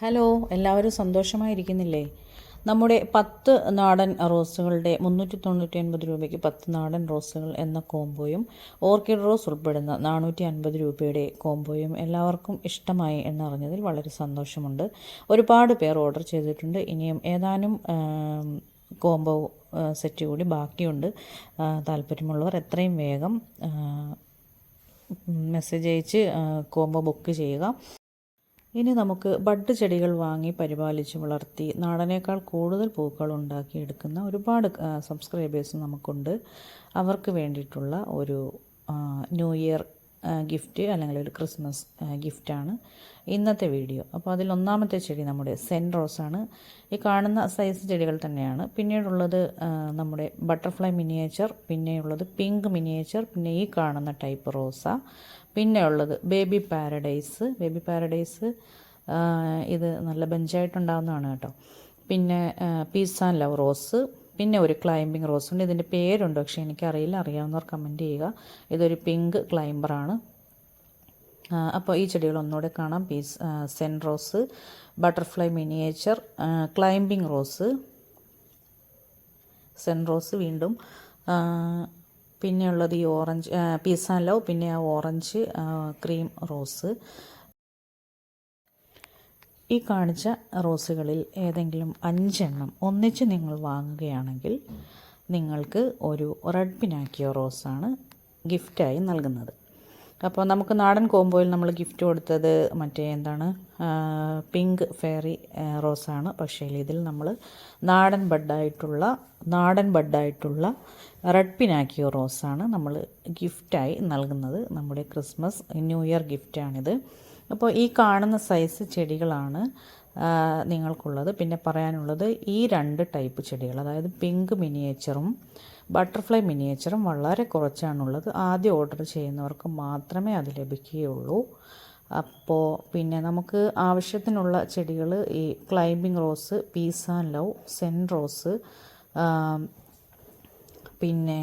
Hello എല്ലാവരും സന്തോഷമായിരിക്കുന്നില്ലേ? നമ്മുടെ പത്ത് നാടൻ റോസുകളുടെ മുന്നൂറ്റി തൊണ്ണൂറ്റി അൻപത് രൂപയ്ക്ക് പത്ത് നാടൻ റോസുകൾ എന്ന കോംബോയും ഓർക്കിഡ് റോസ് ഉൾപ്പെടുന്ന നാനൂറ്റി അൻപത് രൂപയുടെ കോംബോയും എല്ലാവർക്കും ഇഷ്ടമായി എന്നറിഞ്ഞതിൽ വളരെ സന്തോഷമുണ്ട്. ഒരുപാട് പേർ ഓർഡർ ചെയ്തിട്ടുണ്ട്. ഇനിയും ഏതാനും കോംബോ സെറ്റ് കൂടി ബാക്കിയുണ്ട്. താല്പര്യമുള്ളവർ എത്രയും വേഗം മെസ്സേജ് അയച്ച് കോംബോ ബുക്ക് ചെയ്യുക. ഇനി നമുക്ക് ബഡ് ചെടികൾ വാങ്ങി പരിപാലിച്ച് വളർത്തി നാടനേക്കാൾ കൂടുതൽ പൂക്കൾ ഉണ്ടാക്കിയെടുക്കുന്ന ഒരുപാട് സബ്സ്ക്രൈബേഴ്സ് നമുക്കുണ്ട്. അവർക്ക് വേണ്ടിയിട്ടുള്ള ഒരു ന്യൂ ഇയർ ഗിഫ്റ്റ് അല്ലെങ്കിൽ ഒരു ക്രിസ്മസ് ഗിഫ്റ്റാണ് ഇന്നത്തെ വീഡിയോ. അപ്പോൾ അതിൽ ഒന്നാമത്തെ ചെടി നമ്മുടെ സെൻ റോസാണ്. ഈ കാണുന്ന സൈസ് ചെടികൾ തന്നെയാണ്. പിന്നീടുള്ളത് നമ്മുടെ ബട്ടർഫ്ലൈ മിനിയേച്ചർ പിന്നെയുള്ളത് പിങ്ക് മിനിയേച്ചർ പിന്നെ ഈ കാണുന്ന ടൈപ്പ് റോസ പിന്നെ ഉള്ളത് ബേബി പാരഡൈസ്. ബേബി പാരഡൈസ് ഇത് നല്ല ബെഞ്ചായിട്ടുണ്ടാകുന്നതാണ് കേട്ടോ. പിന്നെ പീസ് ആൻഡ് ലവ് റോസ് പിന്നെ ഒരു ക്ലൈമ്പിംഗ് റോസ് ഉണ്ട്. ഇതിന്റെ പേരുണ്ട്? പക്ഷേ എനിക്കറിയില്ല. അറിയാവുന്നവർ കമന്റ് ചെയ്യുക. ഇതൊരു പിങ്ക് ക്ലൈംബറാണ് അപ്പോൾ ഈ ചെടികൾ ഒന്നുകൂടെ കാണാം. Peace zen rose butterfly miniature climbing rose zen rose വീണ്ടും. പിന്നെയുള്ളത് ഈ ഓറഞ്ച് പീസ് ആൻഡ് ലവ് പിന്നെ ആ ഓറഞ്ച് ക്രീം റോസ് ഈ കാണിച്ച റോസുകളിൽ ഏതെങ്കിലും അഞ്ചെണ്ണം ഒന്നിച്ച് നിങ്ങൾ വാങ്ങുകയാണെങ്കിൽ നിങ്ങൾക്ക് ഒരു റെഡ് പിനാക്കിയോ റോസാണ് ഗിഫ്റ്റായി നൽകുന്നത്. അപ്പോൾ നമുക്ക് നാടൻ കോമ്പോയിൽ നമ്മൾ ഗിഫ്റ്റ് കൊടുത്തത് മറ്റേ എന്താണ്? പിങ്ക് ഫെയറി റോസാണ്. പക്ഷേ ഇതിൽ നമ്മൾ നാടൻ ബഡായിട്ടുള്ള നാടൻ ബഡായിട്ടുള്ള റെഡ് പിനാക്കിയോ റോസാണ് നമ്മൾ ഗിഫ്റ്റായി നൽകുന്നത്. നമ്മുടെ ക്രിസ്മസ് ന്യൂ ഇയർ ഗിഫ്റ്റാണിത്. അപ്പോൾ ഈ കാണുന്ന സൈസ് ചെടികളാണ് നിങ്ങൾക്കുള്ളത്. പിന്നെ പറയാനുള്ളത് ഈ രണ്ട് ടൈപ്പ് ചെടികൾ അതായത് പിങ്ക് മിനിയേച്ചറും ബട്ടർഫ്ലൈ മിനിയേച്ചറും വളരെ കുറച്ചാണുള്ളത്. ആദ്യം ഓർഡർ ചെയ്യുന്നവർക്ക് മാത്രമേ അത് ലഭിക്കുകയുള്ളൂ. അപ്പോൾ പിന്നെ നമുക്ക് ആവശ്യത്തിനുള്ള ചെടികൾ ഈ climbing rose peace and love zen rose പിന്നെ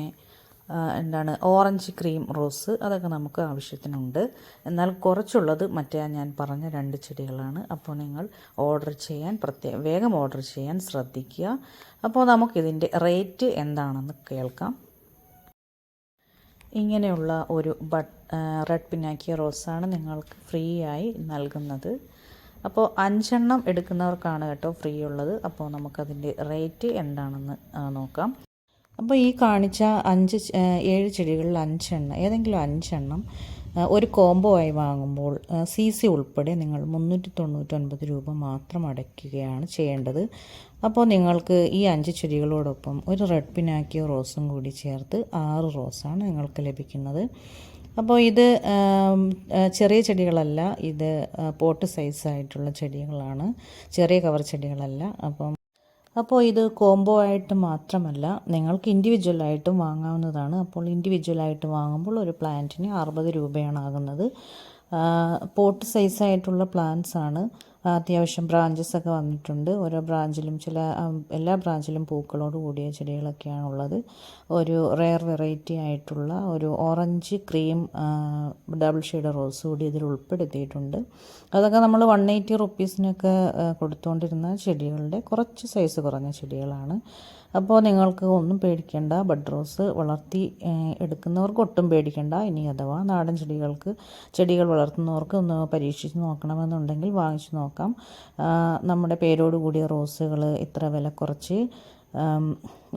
എന്താണ് ഓറഞ്ച് ക്രീം റോസ് അതൊക്കെ നമുക്ക് ആവശ്യത്തിനുണ്ട്. എന്നാൽ കുറച്ചുള്ളത് മറ്റേ ഞാൻ പറഞ്ഞ രണ്ട് ചെടികളാണ്. അപ്പോൾ നിങ്ങൾ ഓർഡർ ചെയ്യാൻ പ്രത്യേകം വേഗം ഓർഡർ ചെയ്യാൻ ശ്രദ്ധിക്കുക. അപ്പോൾ നമുക്കിതിന്റെ റേറ്റ് എന്താണെന്ന് കേൾക്കാം. ഇങ്ങനെയുള്ള ഒരു ബട്ട് റെഡ് പിന്നാക്കിയ റോസാണ് നിങ്ങൾക്ക് ഫ്രീ ആയി നൽകുന്നത്. അപ്പോൾ അഞ്ചെണ്ണം എടുക്കുന്നവർക്കാണ് കേട്ടോ ഫ്രീ ഉള്ളത്. അപ്പോൾ നമുക്കതിന്റെ റേറ്റ് എന്താണെന്ന് നോക്കാം. അപ്പോൾ ഈ കാണിച്ച അഞ്ച് ഏഴ് ചെടികളിൽ അഞ്ചെണ്ണം ഏതെങ്കിലും അഞ്ചെണ്ണം ഒരു കോംബോ ആയി വാങ്ങുമ്പോൾ സി സി ഉൾപ്പെടെ നിങ്ങൾ മുന്നൂറ്റി തൊണ്ണൂറ്റൊൻപത് രൂപ മാത്രം അടയ്ക്കുകയാണ് ചെയ്യേണ്ടത്. അപ്പോൾ നിങ്ങൾക്ക് ഈ അഞ്ച് ചെടികളോടൊപ്പം ഒരു റെഡ് പിനാക്കിയോ റോസും കൂടി ചേർത്ത് ആറ് റോസാണ് നിങ്ങൾക്ക് ലഭിക്കുന്നത്. അപ്പോൾ ഇത് ചെറിയ ചെടികളല്ല ഇത് പോട്ട് സൈസായിട്ടുള്ള ചെടികളാണ് ചെറിയ കവർ ചെടികളല്ല. അപ്പം അപ്പോൾ ഇത് കോംബോ ആയിട്ട് മാത്രമല്ല നിങ്ങൾക്ക് ഇൻഡിവിജ്വലായിട്ടും വാങ്ങാവുന്നതാണ്. അപ്പോൾ ഇൻഡിവിജ്വലായിട്ട് വാങ്ങുമ്പോൾ ഒരു പ്ലാന്റിന് അറുപത് രൂപയാണ് ആകുന്നത്. പോട്ട് സൈസായിട്ടുള്ള പ്ലാന്റ്സ് ആണ്. അത്യാവശ്യം ബ്രാഞ്ചസ് ഒക്കെ വന്നിട്ടുണ്ട്. ഓരോ ബ്രാഞ്ചിലും ചില എല്ലാ ബ്രാഞ്ചിലും പൂക്കളോട് കൂടിയ ചെടികളൊക്കെയാണ് ഉള്ളത് ഒരു റെയർ വെറൈറ്റി ആയിട്ടുള്ള ഒരു orange cream double shade rose കൂടി ഇതിൽ ഉൾപ്പെടുത്തിയിട്ടുണ്ട്. അതൊക്കെ നമ്മൾ വൺ എയ്റ്റി റുപ്പീസിനൊക്കെ കൊടുത്തുകൊണ്ടിരുന്ന ചെടികളുടെ കുറച്ച് സൈസ് കുറഞ്ഞ ചെടികളാണ്. അപ്പോൾ നിങ്ങൾക്ക് ഒന്നും പേടിക്കേണ്ട. ബഡ് റോസ് വളർത്തി എടുക്കുന്നവർക്ക് ഒട്ടും പേടിക്കേണ്ട. ഇനി അഥവാ നാടൻ ചെടികൾക്ക് ചെടികൾ വളർത്തുന്നവർക്ക് ഒന്ന് പരീക്ഷിച്ച് നോക്കണമെന്നുണ്ടെങ്കിൽ വാങ്ങിച്ച് നോക്കാം. ആ, നമ്മുടെ പേരോട് കൂടിയ റോസുകൾ ഇത്ര വില കുറച്ച്.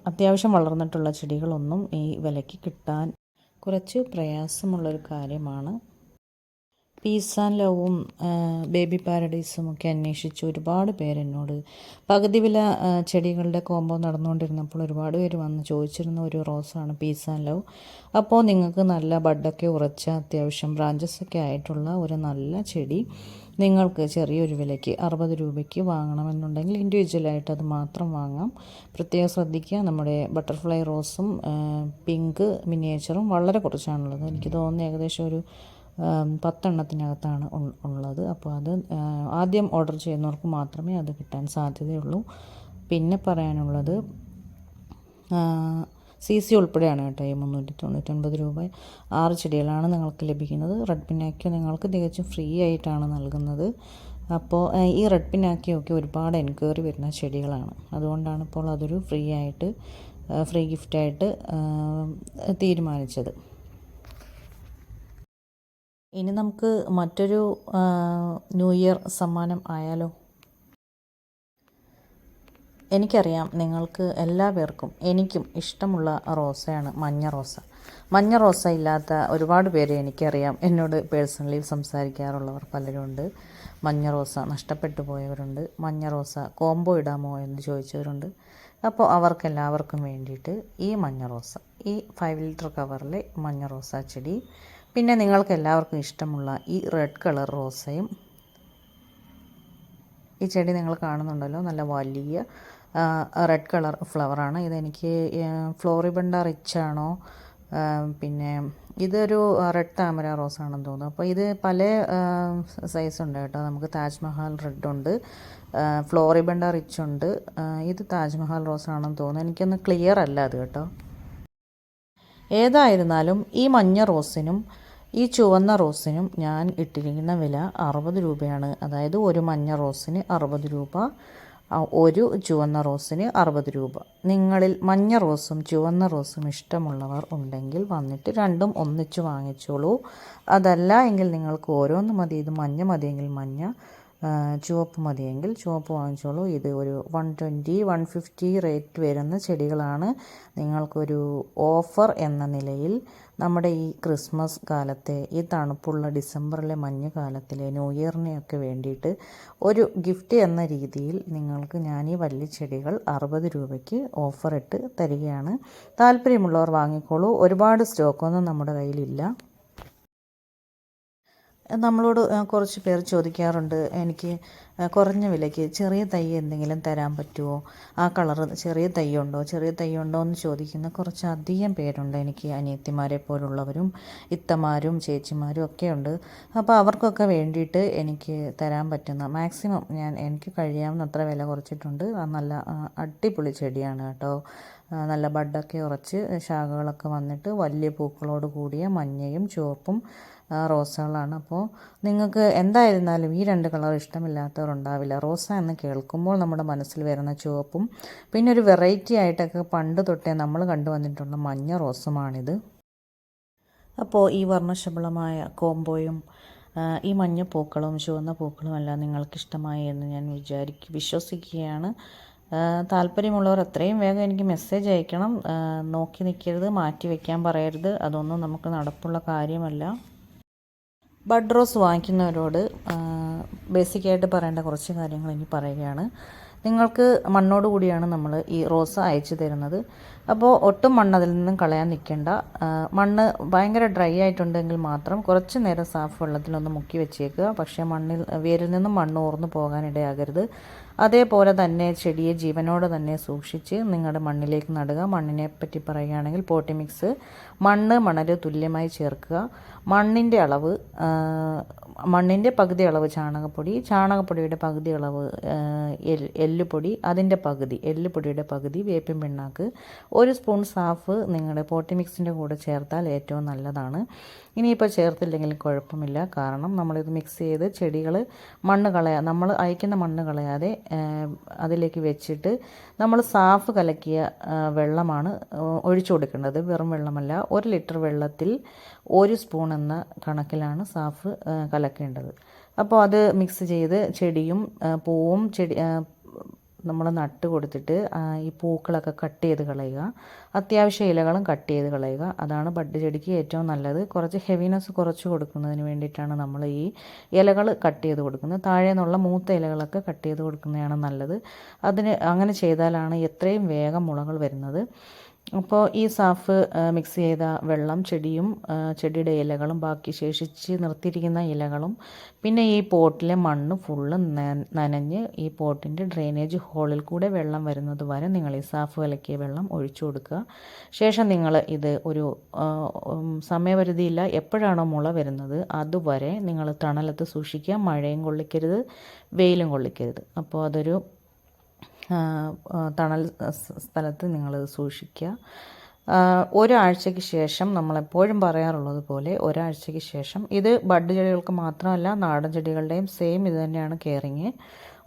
അത്യാവശ്യം വളർന്നിട്ടുള്ള ചെടികളൊന്നും ഈ വിലയ്ക്ക് കിട്ടാൻ കുറച്ച് പ്രയാസമുള്ളൊരു കാര്യമാണ്. പീസ് ആൻഡ് ലവും ബേബി പാരഡൈസും ഒക്കെ അന്വേഷിച്ച് ഒരുപാട് പേരെന്നോട് പകുതി വില ചെടികളുടെ കോമ്പോ നടന്നുകൊണ്ടിരുന്നപ്പോൾ ഒരുപാട് പേര് വന്ന് ചോദിച്ചിരുന്ന ഒരു റോസാണ് പീസ് ആൻഡ് ലവ് അപ്പോൾ നിങ്ങൾക്ക് നല്ല ബഡൊക്കെ ഉറച്ച അത്യാവശ്യം ബ്രാഞ്ചസ് ഒക്കെ ആയിട്ടുള്ള ഒരു നല്ല ചെടി നിങ്ങൾക്ക് ചെറിയൊരു വിലയ്ക്ക് അറുപത് രൂപയ്ക്ക് വാങ്ങണമെന്നുണ്ടെങ്കിൽ ഇൻഡിവിജ്വലായിട്ട് അത് മാത്രം വാങ്ങാം. പ്രത്യേകം ശ്രദ്ധിക്കുക നമ്മുടെ ബട്ടർഫ്ലൈ റോസും പിങ്ക് മിനിയേച്ചറും വളരെ കുറച്ചാണുള്ളത്. എനിക്ക് തോന്നുന്നു ഏകദേശം ഒരു പത്തെണ്ണത്തിനകത്താണ് ഉള്ളത്. അപ്പോൾ അത് ആദ്യം ഓർഡർ ചെയ്യുന്നവർക്ക് മാത്രമേ അത് കിട്ടാൻ സാധ്യതയുള്ളൂ. പിന്നെ പറയാനുള്ളത് സി സി ഉൾപ്പെടെയാണ് കേട്ടോ ഈ മുന്നൂറ്റി തൊണ്ണൂറ്റൊൻപത് രൂപ. ആറ് ചെടികളാണ് നിങ്ങൾക്ക് ലഭിക്കുന്നത്. റെഡ് പിന്നാക്കി നിങ്ങൾക്ക് തികച്ചും ഫ്രീ ആയിട്ടാണ് നൽകുന്നത്. അപ്പോൾ ഈ റെഡ് പിന്നാക്കിയൊക്കെ ഒരുപാട് എൻക്വയറി വരുന്ന ചെടികളാണ്. അതുകൊണ്ടാണ് ഇപ്പോൾ അതൊരു ഫ്രീ ആയിട്ട് ഫ്രീ ഗിഫ്റ്റായിട്ട് തീരുമാനിച്ചത്. ഇനി നമുക്ക് മറ്റൊരു ന്യൂ ഇയർ സമ്മാനം ആയാലോ? എനിക്കറിയാം നിങ്ങൾക്ക് എല്ലാ പേർക്കും എനിക്കും ഇഷ്ടമുള്ള റോസയാണ് മഞ്ഞ റോസ. മഞ്ഞ റോസ ഇല്ലാത്ത ഒരുപാട് പേര് എനിക്കറിയാം. എന്നോട് പേഴ്സണലി സംസാരിക്കാറുള്ളവർ പലരുണ്ട് മഞ്ഞ റോസ നഷ്ടപ്പെട്ടു പോയവരുണ്ട്. മഞ്ഞ റോസ കോംബോ ഇടാമോ എന്ന് ചോദിച്ചവരുണ്ട്. അപ്പോൾ അവർക്കെല്ലാവർക്കും വേണ്ടിയിട്ട് ഈ മഞ്ഞ റോസ ഈ ഫൈവ് ലിറ്റർ കവറിലെ മഞ്ഞ റോസ ചെടി പിന്നെ നിങ്ങൾക്ക് എല്ലാവർക്കും ഇഷ്ടമുള്ള ഈ റെഡ് കളർ റോസയും ഈ ചെടി നിങ്ങൾ കാണുന്നുണ്ടല്ലോ നല്ല വലിയ റെഡ് കളർ ഫ്ലവറാണ്. ഇതെനിക്ക് ഫ്ലോറിബണ്ട റിച്ച് ആണോ പിന്നെ ഇതൊരു റെഡ് താമര റോസ് ആണെന്ന് തോന്നുന്നു. അപ്പോൾ ഇത് പല സൈസ് ഉണ്ട് കേട്ടോ. നമുക്ക് താജ്മഹൽ റെഡ് ഉണ്ട് ഫ്ലോറിബണ്ട റിച്ച് ഉണ്ട് ഇത് താജ്മഹൽ റോസ് ആണെന്ന് തോന്നുന്നു. എനിക്കൊന്ന് ക്ലിയർ അല്ല അത് കേട്ടോ. ഏതായിരുന്നാലും ഈ മഞ്ഞ റോസിനും ഈ ചുവന്ന റോസിനും ഞാൻ ഇട്ടിരിക്കുന്ന വില അറുപത് രൂപയാണ്. അതായത് ഒരു മഞ്ഞ റോസിന് അറുപത് രൂപ ഒരു ചുവന്ന റോസിന് അറുപത് രൂപ. നിങ്ങളിൽ മഞ്ഞ റോസും ചുവന്ന റോസും ഇഷ്ടമുള്ളവർ ഉണ്ടെങ്കിൽ വന്നിട്ട് രണ്ടും ഒന്നിച്ച് വാങ്ങിച്ചോളൂ. അതല്ല എങ്കിൽ നിങ്ങൾക്ക് ഓരോന്ന് മതി. ഇത് മഞ്ഞ മതിയെങ്കിൽ മഞ്ഞ. ചുവപ്പ് മതിയെങ്കിൽ ചുവപ്പ് വാങ്ങിച്ചോളൂ. ഇത് ഒരു one twenty one fifty rate വരുന്ന ചെടികളാണ്. നിങ്ങൾക്കൊരു ഓഫർ എന്ന നിലയിൽ നമ്മുടെ ഈ ക്രിസ്മസ് കാലത്തെ ഈ തണുപ്പുള്ള ഡിസംബറിലെ മഞ്ഞ് കാലത്തിലെ ന്യൂ ഇയറിനെയൊക്കെ വേണ്ടിയിട്ട് ഒരു ഗിഫ്റ്റ് എന്ന രീതിയിൽ നിങ്ങൾക്ക് ഞാൻ ഈ വലിയ ചെടികൾ അറുപത് രൂപയ്ക്ക് ഓഫർ ഇട്ട് തരികയാണ്. താല്പര്യമുള്ളവർ വാങ്ങിക്കോളൂ. ഒരുപാട് സ്റ്റോക്കൊന്നും നമ്മുടെ കയ്യിലില്ല. നമ്മളോട് കുറച്ച് പേർ ചോദിക്കാറുണ്ട് എനിക്ക് കുറഞ്ഞ വിലയ്ക്ക് ചെറിയ തൈ എന്തെങ്കിലും തരാൻ പറ്റുമോ ആ കളർ ചെറിയ തൈ ഉണ്ടോ ചെറിയ തൈ ഉണ്ടോ എന്ന് ചോദിക്കുന്ന കുറച്ച് അധികം പേരുണ്ട് എനിക്ക് അനിയത്തിമാരെ പോലുള്ളവരും ഇത്തമാരും ചേച്ചിമാരും ഒക്കെ ഉണ്ട് അപ്പോൾ അവർക്കൊക്കെ വേണ്ടിയിട്ട് എനിക്ക് തരാൻ പറ്റുന്ന മാക്സിമം ഞാൻ എനിക്ക് കഴിയാവുന്നത്ര വില കുറച്ചിട്ടുണ്ട്. നല്ല അടിപൊളി ചെടിയാണ് കേട്ടോ. നല്ല ബഡൊക്കെ ഉറച്ച് ശാഖകളൊക്കെ വന്നിട്ട് വലിയ പൂക്കളോട് കൂടിയ മഞ്ഞയും ചുവപ്പും റോസകളാണ് അപ്പോൾ നിങ്ങൾക്ക് എന്തായിരുന്നാലും ഈ രണ്ട് കളർ ഇഷ്ടമില്ലാത്തവർ ഉണ്ടാവില്ല റോസ എന്ന് കേൾക്കുമ്പോൾ നമ്മുടെ മനസ്സിൽ വരുന്ന ചുവപ്പും പിന്നെ ഒരു വെറൈറ്റി ആയിട്ടൊക്കെ പണ്ട് തൊട്ടേ നമ്മൾ കണ്ടുവന്നിട്ടുള്ള മഞ്ഞ റോസുമാണിത്. അപ്പോൾ ഈ വർണശബളമായ കോംബോയും ഈ മഞ്ഞ പൂക്കളും ചുവന്ന പൂക്കളും എല്ലാം നിങ്ങൾക്ക് ഇഷ്ടമായി എന്ന് ഞാൻ വിചാരിക്കും വിശ്വസിക്കുകയാണ്. താല്പര്യമുള്ളവർ എത്രയും വേഗം എനിക്ക് മെസ്സേജ് അയക്കണം. നോക്കി നിൽക്കരുത് മാറ്റി വയ്ക്കാൻ പറയരുത്. അതൊന്നും നമുക്ക് നടപ്പുള്ള കാര്യമല്ല. ബഡ് റോസ് വാങ്ങിക്കുന്നവരോട് ബേസിക്കായിട്ട് പറയേണ്ട കുറച്ച് കാര്യങ്ങൾ ഇനി പറയുകയാണ്. നിങ്ങൾക്ക് മണ്ണോട് കൂടിയാണ് നമ്മൾ ഈ റോസ് അയച്ചു തരുന്നത്. അപ്പോൾ ഒട്ടും മണ്ണ് അതിൽ നിന്നും കളയാൻ നിൽക്കേണ്ട. മണ്ണ് ഭയങ്കര ഡ്രൈ ആയിട്ടുണ്ടെങ്കിൽ മാത്രം കുറച്ച് നേരം സാഫ് വെള്ളത്തിലൊന്ന് മുക്കി വെച്ചേക്കുക. പക്ഷേ മണ്ണിൽ വേരിൽ നിന്നും മണ്ണ് ഓർന്നു പോകാനിടയാകരുത് അതേപോലെ തന്നെ ചെടിയെ ജീവനോടെ തന്നെ സൂക്ഷിച്ച് നിങ്ങളുടെ മണ്ണിലേക്ക് നടുക. മണ്ണിനെ പറ്റി പറയുകയാണെങ്കിൽ പോട്ടി മിക്സ് മണ്ണ് മണൽ തുല്യമായി ചേർക്കുക. മണ്ണിന്റെ അളവ് മണ്ണിന്റെ പകുതി അളവ് ചാണകപ്പൊടി ചാണകപ്പൊടിയുടെ പകുതി അളവ് എല്ലുപൊടി അതിന്റെ പകുതി എല്ലുപൊടിയുടെ പകുതി വേപ്പിൻ പിണ്ണാക്ക് ഒരു സ്പൂൺ സാഫ് നിങ്ങളുടെ പോട്ടി മിക്സിന്റെ കൂടെ ചേർത്താൽ ഏറ്റവും നല്ലതാണ്. ഇനിയിപ്പോൾ ചേർത്തില്ലെങ്കിൽ കുഴപ്പമില്ല. കാരണം നമ്മളിത് മിക്സ് ചെയ്ത് ചെടികൾ മണ്ണ് കളയാ നമ്മൾ അയക്കുന്ന മണ്ണ് കളയാതെ അതിലേക്ക് വെച്ചിട്ട് നമ്മൾ സാഫ് കലക്കിയ വെള്ളമാണ് ഒഴിച്ചു കൊടുക്കേണ്ടത്. വെറും വെള്ളമല്ല ഒരു ലിറ്റർ വെള്ളത്തിൽ ഒരു സ്പൂൺ എന്ന കണക്കിലാണ് സാഫ് കലക്കേണ്ടത്. അപ്പോൾ അത് മിക്സ് ചെയ്ത് ചെടിയും പൂവും ചെടി നമ്മൾ നട്ട് കൊടുത്തിട്ട് ഈ പൂക്കളൊക്കെ കട്ട് ചെയ്ത് കളയുക. അത്യാവശ്യ ഇലകളും കട്ട് ചെയ്ത് കളയുക. അതാണ് ബഡ് ചെടിക്ക് ഏറ്റവും നല്ലത്. കുറച്ച് ഹെവിനെസ് കുറച്ച് കൊടുക്കുന്നതിന് വേണ്ടിയിട്ടാണ് നമ്മൾ ഈ ഇലകൾ കട്ട് ചെയ്ത് കൊടുക്കുന്നത്. താഴെ നിന്നുള്ള മൂത്ത ഇലകളൊക്കെ കട്ട് ചെയ്ത് കൊടുക്കുന്നതാണ് നല്ലത്. അതിന് അങ്ങനെ ചെയ്താലാണ് എത്രയും വേഗം മുളകൾ വരുന്നത്. അപ്പോൾ ഈ സാഫ് മിക്സ് ചെയ്ത വെള്ളം ചെടിയും ചെടിയുടെ ഇലകളും ബാക്കി ശേഷിച്ച് നിർത്തിയിരിക്കുന്ന ഇലകളും പിന്നെ ഈ പോട്ടിലെ മണ്ണ് ഫുള്ള് നനഞ്ഞ് ഈ പോട്ടിന്റെ ഡ്രെയിനേജ് ഹോളിൽ കൂടെ വെള്ളം വരുന്നത് വരെ നിങ്ങൾ ഈ സാഫ് കലക്കിയ വെള്ളം ഒഴിച്ചു കൊടുക്കുക. ശേഷം നിങ്ങൾ ഇത് ഒരു സമയപരിധിയില്ല എപ്പോഴാണോ മുള വരുന്നത് അതുവരെ നിങ്ങൾ തണലത്ത് സൂക്ഷിക്കുക. മഴയും കൊള്ളിക്കരുത് വെയിലും കൊള്ളിക്കരുത്. അപ്പോൾ അതൊരു തണൽ സ്ഥലത്ത് നിങ്ങൾ സൂക്ഷിക്കുക. ഒരാഴ്ചയ്ക്ക് ശേഷം നമ്മളെപ്പോഴും പറയാറുള്ളത് പോലെ ഒരാഴ്ചയ്ക്ക് ശേഷം ഇത് ബഡ് ചെടികൾക്ക് മാത്രമല്ല നാടൻ ചെടികളുടെയും സെയിം ഇത് തന്നെയാണ് കെയറിങ്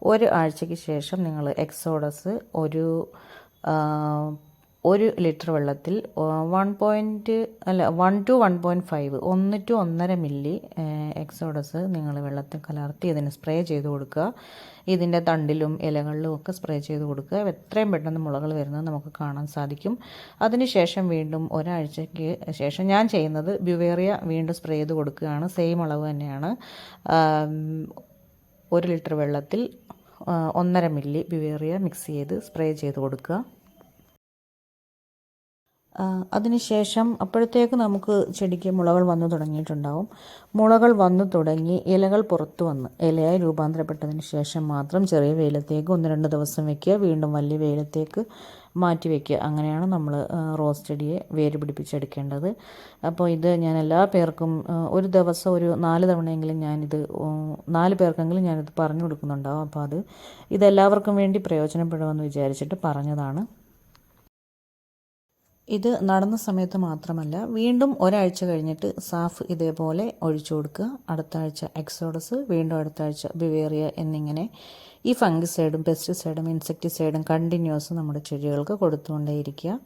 ഒരു ആഴ്ചയ്ക്ക് ശേഷം നിങ്ങൾ എക്സോഡസ് ഒരു ഒരു ലിറ്റർ വെള്ളത്തിൽ വൺ പോയിന്റ് അല്ല one two one point five ഒന്ന് ടു ഒന്നര മില്ലി എക്സോഡസ് നിങ്ങൾ വെള്ളത്തിൽ കലർത്തി ഇതിന് സ്പ്രേ ചെയ്ത് കൊടുക്കുക. ഇതിന്റെ തണ്ടിലും ഇലകളിലും ഒക്കെ സ്പ്രേ ചെയ്ത് കൊടുക്കുക. എത്രയും പെട്ടെന്ന് മുളകൾ വരുന്നത് നമുക്ക് കാണാൻ സാധിക്കും. അതിനുശേഷം വീണ്ടും ഒരാഴ്ചയ്ക്ക് ശേഷം ഞാൻ ചെയ്യുന്നത് ബ്യുവേറിയ വീണ്ടും സ്പ്രേ ചെയ്ത് കൊടുക്കുകയാണ്. സെയിം അളവ് തന്നെയാണ്. ഒരു ലിറ്റർ വെള്ളത്തിൽ ഒന്നര മില്ലി ബ്യുവേറിയ മിക്സ് ചെയ്ത് സ്പ്രേ ചെയ്ത് കൊടുക്കുക. അതിനുശേഷം അപ്പോഴത്തേക്ക് നമുക്ക് ചെടിക്ക് മുളകൾ വന്നു തുടങ്ങിയിട്ടുണ്ടാവും. മുളകൾ വന്നു തുടങ്ങി ഇലകൾ പുറത്തു വന്ന്. ഇലയായി രൂപാന്തരപ്പെട്ടതിന് ശേഷം മാത്രം ചെറിയ വെയിലത്തേക്ക് ഒന്ന് രണ്ട് ദിവസം വെക്കുക. വീണ്ടും വലിയ വെയിലത്തേക്ക് മാറ്റി വയ്ക്കുക അങ്ങനെയാണ് നമ്മൾ റോസ് ചെടിയെ വേര് പിടിപ്പിച്ചെടുക്കേണ്ടത്. അപ്പോൾ ഇത് ഞാൻ എല്ലാ പേർക്കും ഒരു ദിവസം ഒരു നാല് തവണയെങ്കിലും ഞാനിത് നാല് പേർക്കെങ്കിലും ഞാനിത് പറഞ്ഞു കൊടുക്കുന്നുണ്ടാവും. അപ്പോൾ അത് ഇതെല്ലാവർക്കും വേണ്ടി പ്രയോജനപ്പെടുമെന്ന് വിചാരിച്ചിട്ട് പറഞ്ഞതാണ്. ഇത് നടന്ന സമയത്ത് മാത്രമല്ല വീണ്ടും ഒരാഴ്ച കഴിഞ്ഞിട്ട് സാഫ് ഇതേപോലെ ഒഴിച്ചു കൊടുക്കുക. അടുത്ത ആഴ്ച എക്സോഡസ് വീണ്ടും അടുത്ത ആഴ്ച ബിവേറിയ എന്നിങ്ങനെ ഈ ഫംഗിസൈഡും പെസ്റ്റിസൈഡും ഇൻസെക്ടിസൈഡും കണ്ടിന്യൂസ് നമ്മുടെ ചെടികൾക്ക് കൊടുത്തുകൊണ്ടേയിരിക്കുക.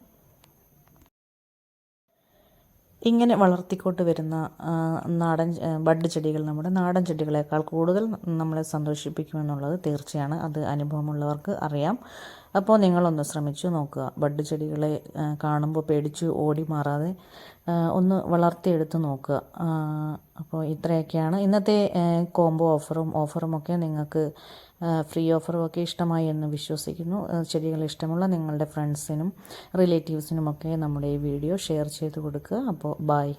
ഇങ്ങനെ വളർത്തിക്കൊണ്ട് വരുന്ന നാടൻ ബഡ് ചെടികൾ നമ്മുടെ നാടൻ ചെടികളെക്കാൾ കൂടുതൽ നമ്മളെ സന്തോഷിപ്പിക്കുമെന്നുള്ളത് തീർച്ചയാണ്. അത് അനുഭവമുള്ളവർക്ക് അറിയാം. അപ്പോൾ നിങ്ങളൊന്ന് ശ്രമിച്ചു നോക്കുക. ബഡ് ചെടികളെ കാണുമ്പോൾ പേടിച്ച് ഓടി മാറാതെ ഒന്ന് വളർത്തിയെടുത്ത് നോക്കുക. അപ്പോൾ ഇത്രയൊക്കെയാണ്. ഇന്നത്തെ കോംബോ ഓഫറും ഓഫറും ഒക്കെ നിങ്ങൾക്ക് ഫ്രീ ഓഫറും ഒക്കെ ഇഷ്ടമായി എന്ന് വിശ്വസിക്കുന്നു. ചെടികൾ ഇഷ്ടമുള്ള നിങ്ങളുടെ ഫ്രണ്ട്സിനും റിലേറ്റീവ്സിനുമൊക്കെ നമ്മുടെ ഈ വീഡിയോ ഷെയർ ചെയ്ത് കൊടുക്കുക. അപ്പോൾ ബായ്